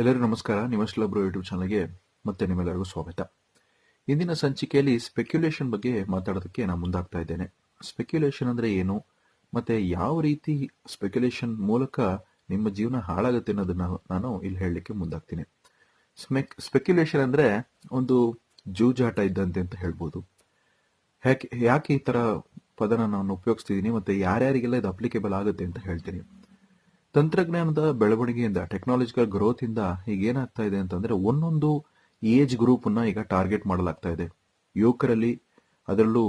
ಎಲ್ಲರಿಗೂ ನಮಸ್ಕಾರ. ನಿಮಸ್ಲಬ್ರು ಯೂಟ್ಯೂಬ್ ಚಾನಲ್ಗೆ ಮತ್ತೆ ನಿಮ್ಮೆಲ್ಲರಿಗೂ ಸ್ವಾಗತ. ಇಂದಿನ ಸಂಚಿಕೆಯಲ್ಲಿ ಸ್ಪೆಕ್ಯುಲೇಷನ್ ಬಗ್ಗೆ ಮಾತಾಡೋದಕ್ಕೆ ನಾನು ಮುಂದಾಗ್ತಾ ಇದ್ದೇನೆ. ಸ್ಪೆಕ್ಯುಲೇಷನ್ ಅಂದರೆ ಏನು? ಮತ್ತೆ ಯಾವ ರೀತಿ ಸ್ಪೆಕ್ಯುಲೇಷನ್ ಮೂಲಕ ನಿಮ್ಮ ಜೀವನ ಹಾಳಾಗುತ್ತೆ ಅನ್ನೋದನ್ನ ನಾನು ಇಲ್ಲಿ ಹೇಳಲಿಕ್ಕೆ ಮುಂದಾಗ್ತೀನಿ. ಸ್ಮೆಕ್ ಸ್ಪೆಕ್ಯುಲೇಷನ್ ಅಂದರೆ ಒಂದು ಜೂಜಾಟ ಇದ್ದಂತೆ ಅಂತ ಹೇಳ್ಬೋದು. ಯಾಕೆ ಯಾಕೆ ಈ ಥರ ಪದನ ನಾನು ಉಪಯೋಗಿಸ್ತಿದ್ದೀನಿ ಮತ್ತು ಯಾರ್ಯಾರಿಗೆಲ್ಲ ಇದು ಅಪ್ಲಿಕೇಬಲ್ ಆಗುತ್ತೆ ಅಂತ ಹೇಳ್ತೀನಿ. ತಂತ್ರಜ್ಞಾನದ ಬೆಳವಣಿಗೆಯಿಂದ ಟೆಕ್ನಾಲಜಿಕಲ್ ಗ್ರೋತ್ ಇಂದ ಈಗ ಏನಾಗ್ತಾ ಇದೆ ಅಂತಂದ್ರೆ ಒಂದೊಂದು ಏಜ್ ಗ್ರೂಪ್ ಈಗ ಟಾರ್ಗೆಟ್ ಮಾಡಲಾಗ್ತಾ ಇದೆ. ಯುವಕರಲ್ಲಿ ಅದರಲ್ಲೂ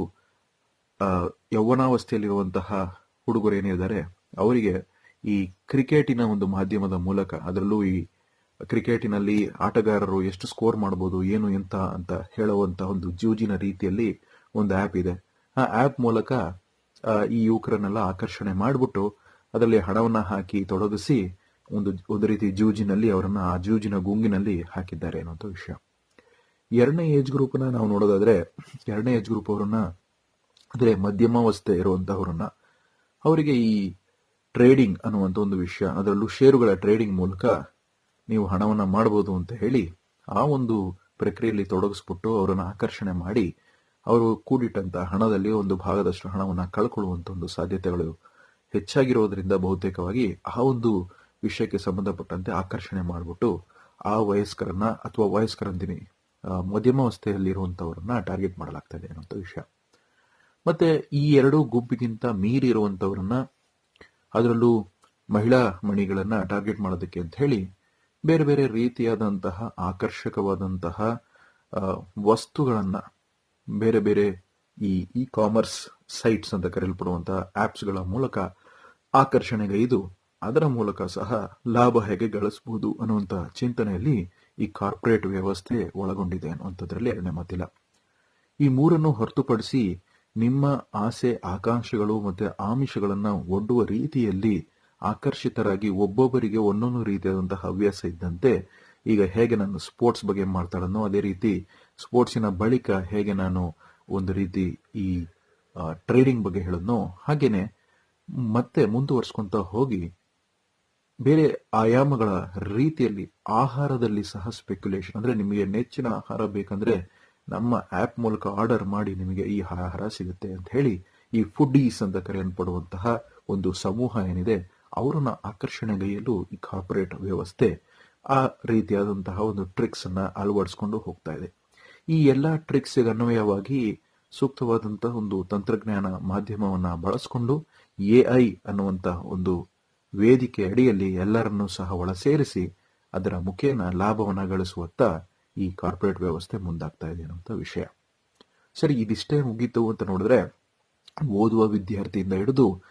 ಯೌವನಾವಸ್ಥೆಯಲ್ಲಿರುವಂತಹ ಹುಡುಗರು ಏನಿದ್ದಾರೆ ಅವರಿಗೆ ಈ ಕ್ರಿಕೆಟಿನ ಒಂದು ಮಾಧ್ಯಮದ ಮೂಲಕ, ಅದರಲ್ಲೂ ಈ ಕ್ರಿಕೆಟಿನಲ್ಲಿ ಆಟಗಾರರು ಎಷ್ಟು ಸ್ಕೋರ್ ಮಾಡಬಹುದು ಏನು ಎಂತ ಅಂತ ಹೇಳುವಂತ ಒಂದು ಜೂಜಿನ ರೀತಿಯಲ್ಲಿ ಒಂದು ಆಪ್ ಇದೆ. ಆ ಆಪ್ ಮೂಲಕ ಈ ಯುವಕರನ್ನೆಲ್ಲ ಆಕರ್ಷಣೆ ಮಾಡಿಬಿಟ್ಟು ಅದರಲ್ಲಿ ಹಣವನ್ನು ಹಾಕಿ ತೊಡಗಿಸಿ ಒಂದು ಒಂದು ರೀತಿ ಜೂಜಿನಲ್ಲಿ ಅವರನ್ನು ಆ ಜೂಜಿನ ಗುಂಗಿನಲ್ಲಿ ಹಾಕಿದ್ದಾರೆ ಅನ್ನೋಂಥ ವಿಷಯ. ಎರಡನೇ ಏಜ್ ಗ್ರೂಪ್ನ ನಾವು ನೋಡೋದಾದ್ರೆ, ಎರಡನೇ ಏಜ್ ಗ್ರೂಪ್ ಅವರನ್ನ, ಅಂದರೆ ಮಧ್ಯಮಾವಸ್ಥೆ ಇರುವಂತಹವರನ್ನ, ಅವರಿಗೆ ಈ ಟ್ರೇಡಿಂಗ್ ಅನ್ನುವಂಥ ಒಂದು ವಿಷಯ, ಅದರಲ್ಲೂ ಷೇರುಗಳ ಟ್ರೇಡಿಂಗ್ ಮೂಲಕ ನೀವು ಹಣವನ್ನ ಮಾಡಬಹುದು ಅಂತ ಹೇಳಿ ಆ ಒಂದು ಪ್ರಕ್ರಿಯೆಯಲ್ಲಿ ತೊಡಗಿಸ್ಬಿಟ್ಟು ಅವರನ್ನು ಆಕರ್ಷಣೆ ಮಾಡಿ, ಅವರು ಕೂಡಿಟ್ಟಂತ ಹಣದಲ್ಲಿ ಒಂದು ಭಾಗದಷ್ಟು ಹಣವನ್ನ ಕಳ್ಕೊಳ್ಳುವಂಥ ಒಂದು ಸಾಧ್ಯತೆಗಳು ಹೆಚ್ಚಾಗಿರೋದ್ರಿಂದ ಬಹುತೇಕವಾಗಿ ಆ ಒಂದು ವಿಷಯಕ್ಕೆ ಸಂಬಂಧಪಟ್ಟಂತೆ ಆಕರ್ಷಣೆ ಮಾಡಿಬಿಟ್ಟು ಆ ವಯಸ್ಕರನ್ನ ಅಥವಾ ವಯಸ್ಕರಂತೀನಿ ಮಧ್ಯಮಾವಸ್ಥೆಯಲ್ಲಿರುವಂಥವ್ರನ್ನ ಟಾರ್ಗೆಟ್ ಮಾಡಲಾಗ್ತದೆ ಒಂದು ವಿಷಯ. ಮತ್ತೆ ಈ ಎರಡು ಗುಂಪಿಗಿಂತ ಮೀರಿ ಇರುವಂತವರನ್ನ ಅದರಲ್ಲೂ ಮಹಿಳಾ ಮಣಿಗಳನ್ನ ಟಾರ್ಗೆಟ್ ಮಾಡೋದಕ್ಕೆ ಅಂತ ಹೇಳಿ ಬೇರೆ ಬೇರೆ ರೀತಿಯಾದಂತಹ ಆಕರ್ಷಕವಾದಂತಹ ವಸ್ತುಗಳನ್ನ ಬೇರೆ ಬೇರೆ ಈ ಇ ಕಾಮರ್ಸ್ ಸೈಟ್ಸ್ ಅಂತ ಕರೆಯಲ್ಪಡುವಂತಹ ಆ್ಯಪ್ಸ್ಗಳ ಮೂಲಕ ಆಕರ್ಷಣೆಗೈದು, ಅದರ ಮೂಲಕ ಸಹ ಲಾಭ ಹೇಗೆ ಗಳಿಸಬಹುದು ಅನ್ನುವಂತ ಚಿಂತನೆಯಲ್ಲಿ ಈ ಕಾರ್ಪೊರೇಟ್ ವ್ಯವಸ್ಥೆ ಒಳಗೊಂಡಿದೆ ಅನ್ನುವಂಥದ್ರಲ್ಲಿ ಎರಡನೇ ಮಾತಿಲ್ಲ. ಈ ಮೂರನ್ನು ಹೊರತುಪಡಿಸಿ ನಿಮ್ಮ ಆಸೆ, ಆಕಾಂಕ್ಷೆಗಳು ಮತ್ತೆ ಆಮಿಷಗಳನ್ನ ಒಡ್ಡುವ ರೀತಿಯಲ್ಲಿ ಆಕರ್ಷಿತರಾಗಿ ಒಬ್ಬೊಬ್ಬರಿಗೆ ಒಂದೊಂದು ರೀತಿಯಾದಂತಹ ಹವ್ಯಾಸ ಇದ್ದಂತೆ ಈಗ ಹೇಗೆ ನಾನು ಸ್ಪೋರ್ಟ್ಸ್ ಬಗ್ಗೆ ಮಾಡ್ತಾಳನ್ನೋ ಅದೇ ರೀತಿ ಸ್ಪೋರ್ಟ್ಸಿನ ಬಳಿಕ ಹೇಗೆ ನಾನು ಒಂದು ರೀತಿ ಈ ಟ್ರೇಡಿಂಗ್ ಬಗ್ಗೆ ಹೇಳೋದ್ನೋ ಹಾಗೇನೆ ಮತ್ತೆ ಮುಂದುವರಿಸ್ಕೊಂತ ಹೋಗಿ ಬೇರೆ ಆಯಾಮಗಳ ರೀತಿಯಲ್ಲಿ ಆಹಾರದಲ್ಲಿ ಸಹ ಸ್ಪೆಕ್ಯುಲೇಷನ್ ಅಂದ್ರೆ ನಿಮಗೆ ನೆಚ್ಚಿನ ಆಹಾರ ಬೇಕಂದ್ರೆ ನಮ್ಮ ಆಪ್ ಮೂಲಕ ಆರ್ಡರ್ ಮಾಡಿ ನಿಮಗೆ ಈ ಆಹಾರ ಸಿಗುತ್ತೆ ಅಂತ ಹೇಳಿ ಈ ಫುಡ್ಡೀಸ್ ಅಂತ ಕರೆಯಲ್ಪಡುವಂತಹ ಒಂದು ಸಮೂಹ ಏನಿದೆ, ಅವರನ್ನ ಆಕರ್ಷಣೆಗೈಯಲು ಈ ಕಾರ್ಪೊರೇಟ್ ವ್ಯವಸ್ಥೆ ಆ ರೀತಿಯಾದಂತಹ ಒಂದು ಟ್ರಿಕ್ಸ್ ಅನ್ನ ಅಳವಡಿಸ್ಕೊಂಡು ಹೋಗ್ತಾ ಇದೆ. ಈ ಎಲ್ಲಾ ಟ್ರಿಕ್ಸ್ ಅನ್ವಯವಾಗಿ ಸೂಕ್ತವಾದಂತಹ ಒಂದು ತಂತ್ರಜ್ಞಾನ ಮಾಧ್ಯಮವನ್ನ ಬಳಸಿಕೊಂಡು ಐ ಅನ್ನುವಂತ ಒಂದು ವೇದಿಕೆ ಅಡಿಯಲ್ಲಿ ಎಲ್ಲರನ್ನೂ ಸಹ ಒಳ ಸೇರಿಸಿ ಅದರ ಮುಖೇನ ಲಾಭವನ್ನ ಗಳಿಸುವತ್ತ ಈ ಕಾರ್ಪೊರೇಟ್ ವ್ಯವಸ್ಥೆ ಮುಂದಾಗ್ತಾ ಇದೆ ಅನ್ನುವಂಥ ವಿಷಯ. ಸರಿ, ಇದಿಷ್ಟೇ ಮುಗೀತು ಅಂತ ನೋಡಿದ್ರೆ ಓದುವ ವಿದ್ಯಾರ್ಥಿಯಿಂದ ಹಿಡಿದು,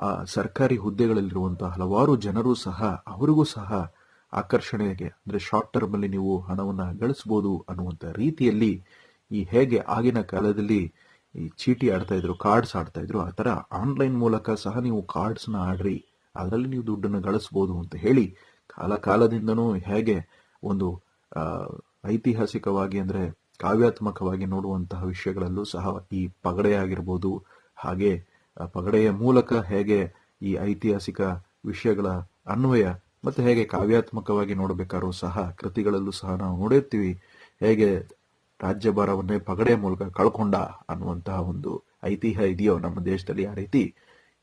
ಆ, ಸರ್ಕಾರಿ ಹುದ್ದೆಗಳಲ್ಲಿರುವಂತಹ ಹಲವಾರು ಜನರು ಸಹ ಅವರಿಗೂ ಸಹ ಆಕರ್ಷಣೆಗೆ ಅಂದ್ರೆ ಶಾರ್ಟ್ ಟರ್ಮ್ ಅಲ್ಲಿ ನೀವು ಹಣವನ್ನ ಗಳಿಸಬಹುದು ಅನ್ನುವಂತ ರೀತಿಯಲ್ಲಿ ಈ ಹೇಗೆ ಆಗಿನ ಕಾಲದಲ್ಲಿ ಈ ಚೀಟಿ ಆಡ್ತಾ ಇದ್ರು ಕಾರ್ಡ್ಸ್ ಆಡ್ತಾ ಇದ್ರು, ಆ ಥರ ಆನ್ಲೈನ್ ಮೂಲಕ ಸಹ ನೀವು ಕಾರ್ಡ್ಸ್ನ ಆಡ್ರಿ. ಅದರಲ್ಲಿ ನೀವು ದುಡ್ಡನ್ನು ಗಳಿಸಬಹುದು ಅಂತ ಹೇಳಿ ಕಾಲ ಕಾಲದಿಂದನೂ ಹೇಗೆ ಒಂದು ಐತಿಹಾಸಿಕವಾಗಿ ಅಂದ್ರೆ ಕಾವ್ಯಾತ್ಮಕವಾಗಿ ನೋಡುವಂತಹ ವಿಷಯಗಳಲ್ಲೂ ಸಹ ಈ ಪಗಡೆ ಆಗಿರ್ಬೋದು, ಹಾಗೆ ಪಗಡೆಯ ಮೂಲಕ ಹೇಗೆ ಈ ಐತಿಹಾಸಿಕ ವಿಷಯಗಳ ಅನ್ವಯ ಮತ್ತೆ ಹೇಗೆ ಕಾವ್ಯಾತ್ಮಕವಾಗಿ ನೋಡಬೇಕಾದ್ರೂ ಸಹ ಕೃತಿಗಳಲ್ಲೂ ಸಹ ನಾವು ನೋಡಿರ್ತೀವಿ. ಹೇಗೆ ರಾಜ್ಯಭಾರವನ್ನೇ ಪಗಡೆ ಮೂಲಕ ಕಳ್ಕೊಂಡ ಅನ್ನುವಂತಹ ಒಂದು ಐತಿಹ್ಯ ಇದೆಯೋ ನಮ್ಮ ದೇಶದಲ್ಲಿ ಆ ರೀತಿ.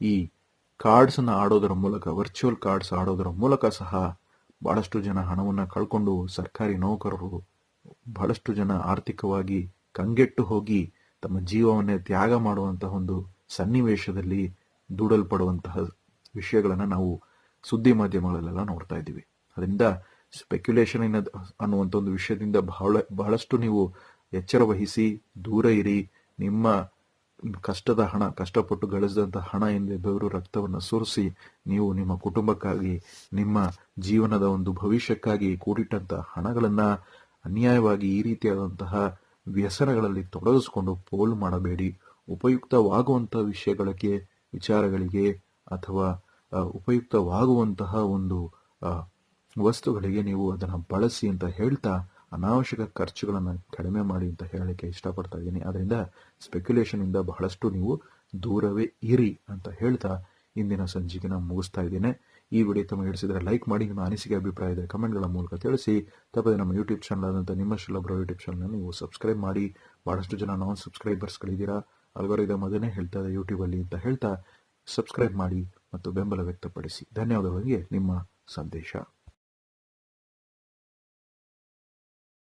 ಈ ಕಾರ್ಡ್ಸ್ ಅನ್ನ ಆಡೋದರ ಮೂಲಕ ವರ್ಚುವಲ್ ಕಾರ್ಡ್ಸ್ ಆಡೋದರ ಮೂಲಕ ಸಹ ಬಹಳಷ್ಟು ಜನ ಹಣವನ್ನ ಕಳ್ಕೊಂಡು ಸರ್ಕಾರಿ ನೌಕರರು ಬಹಳಷ್ಟು ಜನ ಆರ್ಥಿಕವಾಗಿ ಕಂಗೆಟ್ಟು ಹೋಗಿ ತಮ್ಮ ಜೀವವನ್ನೇ ತ್ಯಾಗ ಮಾಡುವಂತಹ ಒಂದು ಸನ್ನಿವೇಶದಲ್ಲಿ ದೂಡಲ್ಪಡುವಂತಹ ವಿಷಯಗಳನ್ನು ನಾವು ಸುದ್ದಿ ಮಾಧ್ಯಮಗಳಲ್ಲೆಲ್ಲ ನೋಡ್ತಾ ಇದ್ದೀವಿ. ಅದರಿಂದ ಸ್ಪೆಕ್ಯುಲೇಷನ್ ಅನ್ನುವಂಥ ಒಂದು ವಿಷಯದಿಂದ ಬಹಳ, ಬಹಳಷ್ಟು ನೀವು ಎಚ್ಚರ ವಹಿಸಿ, ದೂರ ಇರಿ. ನಿಮ್ಮ ಕಷ್ಟದ ಹಣ, ಕಷ್ಟಪಟ್ಟು ಗಳಿಸಿದಂತ ಹಣ ಎಂದೇ ಬೆವರು ರಕ್ತವನ್ನು ಸುರಿಸಿ, ನೀವು ನಿಮ್ಮ ಕುಟುಂಬಕ್ಕಾಗಿ, ನಿಮ್ಮ ಜೀವನದ ಒಂದು ಭವಿಷ್ಯಕ್ಕಾಗಿ ಕೂಡಿಟ್ಟಂತಹ ಹಣಗಳನ್ನು ಅನ್ಯಾಯವಾಗಿ ಈ ರೀತಿಯಾದಂತಹ ವ್ಯಸನಗಳಲ್ಲಿ ತೊಡಗಿಸಿಕೊಂಡು ಪೋಲು ಮಾಡಬೇಡಿ. ಉಪಯುಕ್ತವಾಗುವಂತಹ ವಿಷಯಗಳಿಗೆ, ವಿಚಾರಗಳಿಗೆ ಅಥವಾ ಉಪಯುಕ್ತವಾಗುವಂತಹ ಒಂದು ವಸ್ತುಗಳಿಗೆ ನೀವು ಅದನ್ನು ಬಳಸಿ ಅಂತ ಹೇಳ್ತಾ ಅನಾವಶ್ಯಕ ಖರ್ಚುಗಳನ್ನು ಕಡಿಮೆ ಮಾಡಿ ಅಂತ ಹೇಳಲಿಕ್ಕೆ ಇಷ್ಟಪಡ್ತಾ ಇದ್ದೀನಿ. ಅದರಿಂದ ಸ್ಪೆಕ್ಯುಲೇಷನ್ ಇಂದ ಬಹಳಷ್ಟು ನೀವು ದೂರವೇ ಇರಿ ಅಂತ ಹೇಳ್ತಾ ಇಂದಿನ ಸಂಚಿಕೆನ ಮುಗಿಸ್ತಾ ಇದ್ದೇನೆ. ಈ ವಿಡಿಯೋ ತಮಗೆ ಹಿಡಿಸಿದರೆ ಲೈಕ್ ಮಾಡಿ, ನಿಮ್ಮ ಅನಿಸಿಕೆ ಅಭಿಪ್ರಾಯ ಇದೆ ಕಮೆಂಟ್ಗಳ ಮೂಲಕ ತಿಳಿಸಿ. ತಪ್ಪದೆ ನಮ್ಮ ಯೂಟ್ಯೂಬ್ ಚಾನಲ್ ಆದಂಥ ನಿಮ್ಮ ಶಿಲಬ್ರೋ ಯೂಟ್ಯೂಬ್ ಚಾನಲ್ ನೀವು ಸಬ್ಸ್ಕ್ರೈಬ್ ಮಾಡಿ. ಬಹಳಷ್ಟು ಜನ ನಾನ್ ಸಬ್ಸ್ಕ್ರೈಬರ್ಸ್ಗಳಿದ್ದೀರಾ ಅಲ್ಗೋರಿದಮ್ ಮೊದಲೇ ಹೇಳ್ತಾ ಇದೆ ಯೂಟ್ಯೂಬಲ್ಲಿ ಅಂತ ಹೇಳ್ತಾ ಸಬ್ಸ್ಕ್ರೈಬ್ ಮಾಡಿ ಮತ್ತು ಬೆಂಬಲ ವ್ಯಕ್ತಪಡಿಸಿ. ಧನ್ಯವಾದಗಳಿಗೆ ನಿಮ್ಮ ಸಂದೇಶ.